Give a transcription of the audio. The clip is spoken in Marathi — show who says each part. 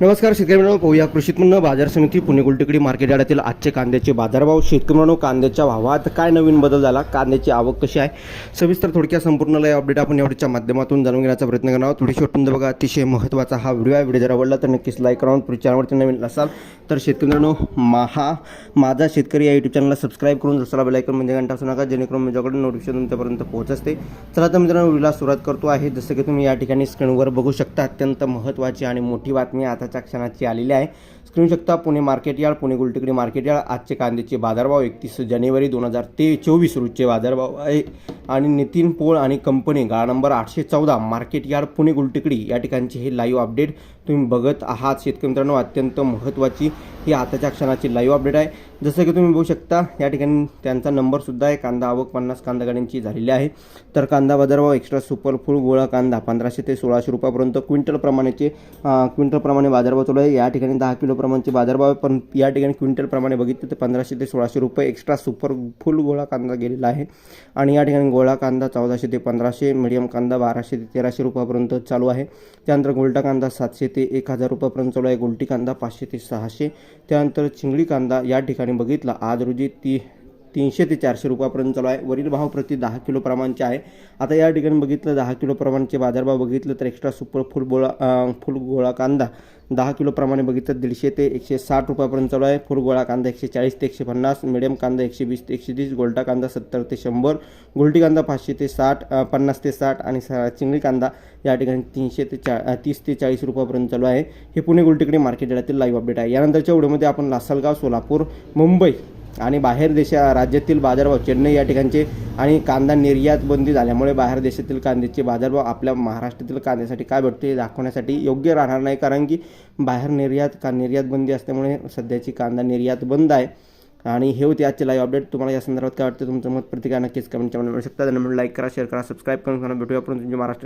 Speaker 1: नमस्कार शेतकरी मित्रांनो पाहूया कृषी उत्पन्न बाजार समिती पुणे गुलटेकडी मार्केट यार्डातील आजचे कांद्याचे बाजारभाव. शेतकरी मित्रांनो कांद्याच्या भावात काय नवीन बदल झाला? कांद्याची आवक कशी आहे? सविस्तर थोडक्यात संपूर्ण लय अपडेट आपण यावरच्या माध्यमातून जाणून घेण्याचा प्रयत्न करणार आहोत. थोडीशी वाटून बघा अतिशय महत्त्वाचा हा व्हिडिओ आहे. व्हिडिओ जर आवडला तर नक्कीच लाईक करा. पुढे चॅनलवरती नवीन असाल तर शेतकरी मित्रांनो महा माझा शेतकरी या यूट्यूब चॅनलला सबस्क्राईब करून जसला बेलायकन म्हणजे घंटा असू नका जेणेकरून माझ्याकडे नोटिफिकेशन तुमच्यापर्यंत पोहोच असते. चला तर मित्रांनो व्हिडिओला सुरुवात करतो आहे. जसं की तुम्ही या ठिकाणी स्क्रीनवर बघू शकता अत्यंत महत्त्वाची आणि मोठी बातमी आता आताच्या क्षणाची आलेली आहे. स्क्रीन शकता Pune market yard Pune Gultekdi market yard. आजचे कांद्याचे बाजारभाव एकतीस जानेवारी दोन हजार ते चोवीस रोजचे बाजारभाव आहे. आणि नितीन पोळ आणि कंपनी गाळा नंबर आठशे चौदा मार्केट यार्ड पुणे गुलटेकडी या ठिकाणचे हे लाईव्ह अपडेट तुम्ही बघत आहात. शेतकरी मित्रांनो अत्यंत महत्त्वाची ही आताच्या क्षणाची लाईव्ह अपडेट आहे. जसं की तुम्ही बघू शकता या ठिकाणी त्यांचा नंबरसुद्धा आहे कांदा आवक पन्नास कांदा गाड्यांची झालेली आहे. तर कांदा बाजारभाव एक्स्ट्रा सुपर फुल गोळा कांदा पंधराशे ते सोळाशे रुपयापर्यंत क्विंटलप्रमाणेचे क्विंटलप्रमाणे बाजारभाव चालू आहे. या ठिकाणी दहा किलोप्रमाणचे बाजारभाव आहे पण या ठिकाणी क्विंटलप्रमाणे बघितलं तर पंधराशे ते सोळाशे रुपये एक्स्ट्रा सुपर फुल गोळा कांदा गेलेला आहे. आणि या ठिकाणी गोळा कांदा चौदाशे ते पंधराशे मिडियम कांदा बाराशे ते तेराशे रुपयापर्यंत चालू आहे. त्यानंतर गोल्टा कांदा सातशे ते एक हजार रुपयापर्यंत चालू आहे. गोल्टी कांदा पाचशे ते सहाशे. त्यानंतर चिंगडी कांदा या ठिकाणी बघितला. आज रोजी ती तीनशे ते चारशे रुपयापर्यंत चालू आहे. वरील भाव प्रति दहा किलो प्रमाणचे आहे. आता या ठिकाणी बघितलं दहा किलो प्रमाणचे बाजारभाव बघितलं तर एक्स्ट्रा सुपर फुल गोळा फुल गोळा कांदा दहा किलो प्रमाणे बघितलं दीडशे ते एकशे साठ रुपयापर्यंत चालू आहे. फुल गोळा कांदा एकशे चाळीस ते एकशे पन्नास मिडियम कांदा एकशे वीस ते एकशे तीस गोल्टा कांदा सत्तर ते शंभर गोल्टी कांदा पाचशे ते साठ पन्नास ते साठ आणि चिंगळी कांदा या ठिकाणी तीनशे ते चा तीस ते चाळीस रुपयापर्यंत चालू आहे. हे पुणे गोल्टीकडे मार्केट यार्डातील लाईव्ह अपडेट आहे. यानंतरच्या व्हिडिओमध्ये आपण लासलगाव सोलापूर मुंबई आणि बाहेर देशा राज्यातील बाजारभाव चेन्नई या ठिकाणचे आणि कांदा निर्यात बंदी झाल्यामुळे बाहेर देशातील कांद्याचे बाजारभाव आपल्या महाराष्ट्रातील कांद्यासाठी काय भेटते दाखवण्यासाठी योग्य राहणार नाही. कारण की बाहेर निर्यात का निर्यात बंदी असल्यामुळे सध्याची कांदा निर्यात बंद आहे. आणि हे होते आजचे लाईव्ह अपडेट तुम्हाला या संदर्भात काय वाटतं? तुमचं मत प्रतिकार नक्कीच कमेंटच्या मिळू शकता. धन्यवाद. लाईक करा शेअर करा सबस्क्राईब करून भेटूया आपण तुमच्या महाराष्ट्र